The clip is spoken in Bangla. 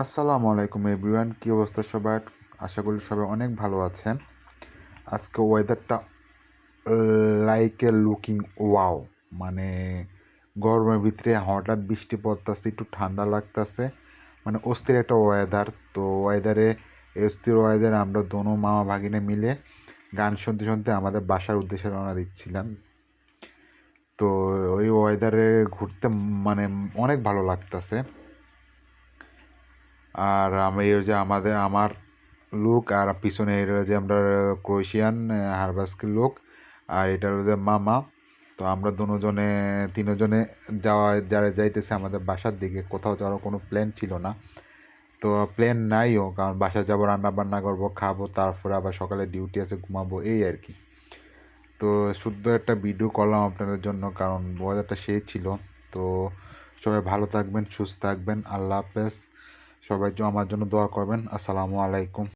আসসালামু আলাইকুম এভরিওয়ান, কী অবস্থা সবার? আশা করি সবাই অনেক ভালো আছেন। আজকে ওয়েদারটা লাইক এ লুকিং ওয়াও মানে গরমের ভিতরে হঠাৎ বৃষ্টি পড়তেছে, একটু ঠান্ডা লাগতেছে। মানে অস্থির একটা ওয়েদার তো ওয়েদারে অস্থির ওয়েদারে আমরা দোনো মামা ভাগিনে মিলে গান শুনতে শুনতে আমাদের বাসার উদ্দেশ্যে রওনা দিচ্ছিলাম। তো ওই ওয়েদারে ঘুরতে মানে অনেক ভালো লাগতেছে। আর আমি এই যে আমাদের, আমার লোক আর পিছনে এটা যে আমরা ক্রোয়েশিয়ান হারবাস্কের লোক আর এটা হলো যে মামা। তো আমরা দুজনে, তিনজনে যাওয়া, যারা যাইতেছে আমাদের বাসার দিকে, কোথাও যাওয়ার কোনো প্ল্যান ছিল না। তো প্ল্যান নাইও, কারণ বাসা যাব রান্না বান্না করব, খাব, তারপরে আবার সকালে ডিউটি আছে, ঘুমাবো, এই আর কি। তো শুদ্ধ একটা ভিডিও করলাম আপনাদের জন্য, কারণ ওয়েদারটা সেই ছিল। তো সবাই ভালো থাকবেন, সুস্থ থাকবেন, আল্লাহ হাফেজ। সবাই আমার জন্য দোয়া করবেন। আসসালামু আলাইকুম।